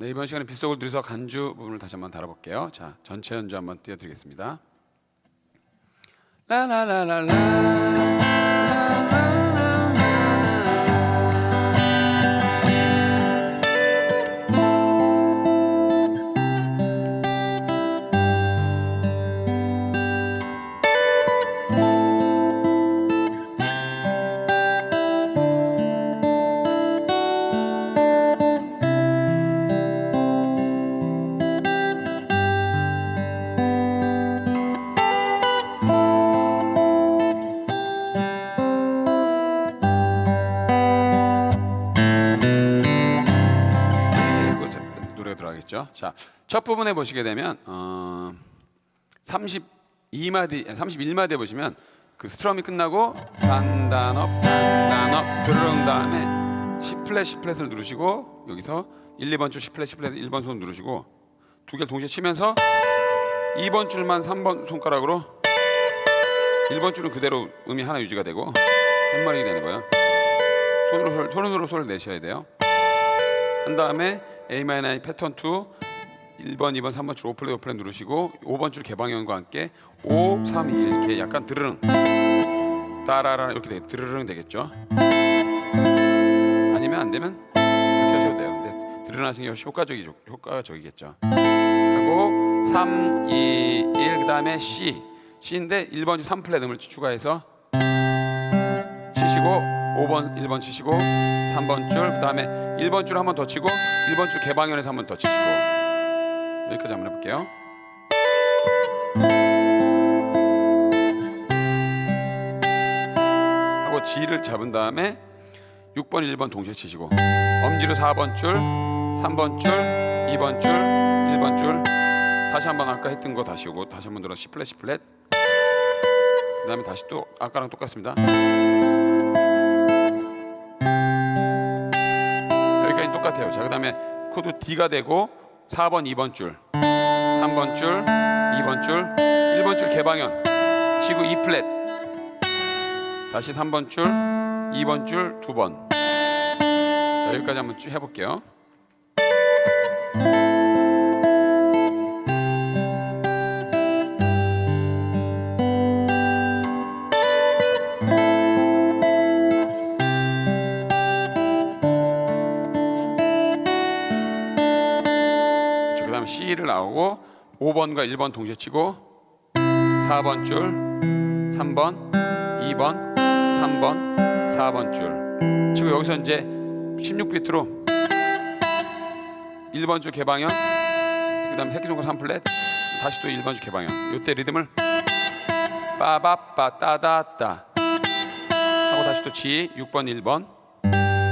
네, 이번 시간에 빗속을 들여서 간주 부분을 다시 한번 다뤄볼게요. 자, 전체 연주 한번 띄워드리겠습니다. 라라라라라 들어가겠죠. 자, 첫 부분에 보시게 되면 어, 32마디, 31마디에 보시면 그 스트럼이 끝나고 단단업, 단단업 들어온 다음에 10플랫, 10플랫을 누르시고 여기서 1, 2번 줄 10플랫, 10플랫 1번 손 누르시고 두 개를 동시에 치면서 2번 줄만 3번 손가락으로 1번 줄은 그대로 음이 하나 유지가 되고 햄머링이 되는 거예요. 손으로 솔- 손으로 소리를 내셔야 돼요. 한 다음에 A 마이너의 패턴 2 1번, 2번, 3번 줄 5플랫 5플랫 누르시고 5번 줄 개방형과 함께 5, 3, 2 이렇게 약간 드르릉 따라라 이렇게 되, 드르릉 되겠죠. 아니면 안 되면 이렇게 하셔도 돼요. 근데 드르릉 하시는 게 훨씬 효과적이 효과적이겠죠. 하고 3, 2, 1 그다음에 C C인데 1번 줄 3플랫 음을 추가해서 치시고 5번 1번 치시고 3번 줄 그다음에 1번 줄 한 번 더 치고 1번 줄 개방현에서 한 번 더 치시고 여기까지 한번 해볼게요. 하고 G를 잡은 다음에 6번 1번 동시에 치시고 엄지로 4번 줄 3번 줄 2번 줄 1번 줄 다시 한번 아까 했던 거 다시 오고 다시 한번 들어 10플랫 10플랫 그 다음에 다시 또 아까랑 똑같습니다. 똑같아요. 자, 그 다음에 코드 D가 되고 4번, 2번 줄, 3번 줄, 2번 줄, 1번 줄 개방현, 치고 E 플랫. 다시 3번 줄, 2번 줄 두 번. 자, 여기까지 한번 쭉 해볼게요. C를 나오고 5번과 1번 동시에 치고 4번 줄, 3번, 2번, 3번, 4번 줄. 치고 여기서 이제 16비트로 1번 줄 개방현, 그 다음에 새끼손가락 3플랫, 다시 또 1번 줄 개방현. 이때 리듬을 빠바빠 따다따 하고 다시 또 G 6번 1번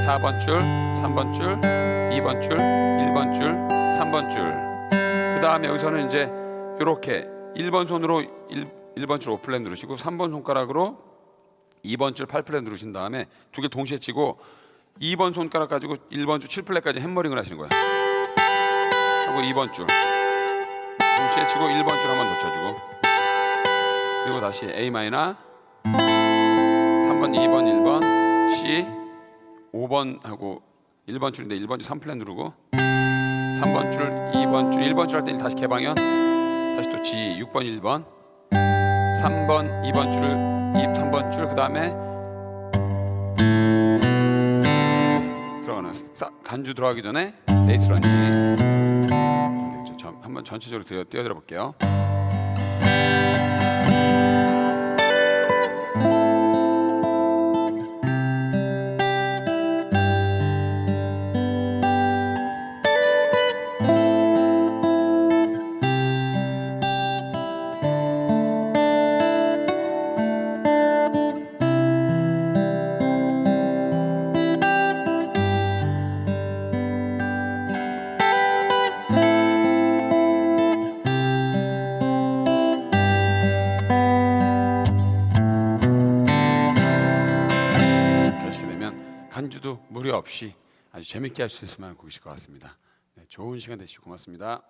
4번 줄, 3번 줄, 2번 줄, 1번 줄, 3번 줄. 그 다음에 여기서는 이제 이렇게 1번 손으로 1, 1번 줄 5플랫 누르시고 3번 손가락으로 2번 줄 8플랫 누르신 다음에 두 개 동시에 치고 2번 손가락 가지고 1번 줄 7플랫까지 햄머링을 하시는 거예요. 하고 2번 줄. 동시에 치고 1번 줄 한 번 더 쳐주고. 그리고 다시 A 마이너 3번, 2번, 1번 C 5번 하고 1번 줄인데 1번 줄 3플랫 누르고 3번 줄, 2번 줄, 1번 줄 할 때 다시 개방현 다시 또 G 6번, 1번 3번, 2번 줄을 2, 3번 줄 그다음에 들어가는 사- 간주 들어가기 전에 베이스 러닝 한번 전체적으로 띄워드려 볼게요. 되면 간주도 무리 없이 아주 재밌게 할수 만한 곡이실 것 같습니다. 네, 좋은 시간 되시고 고맙습니다.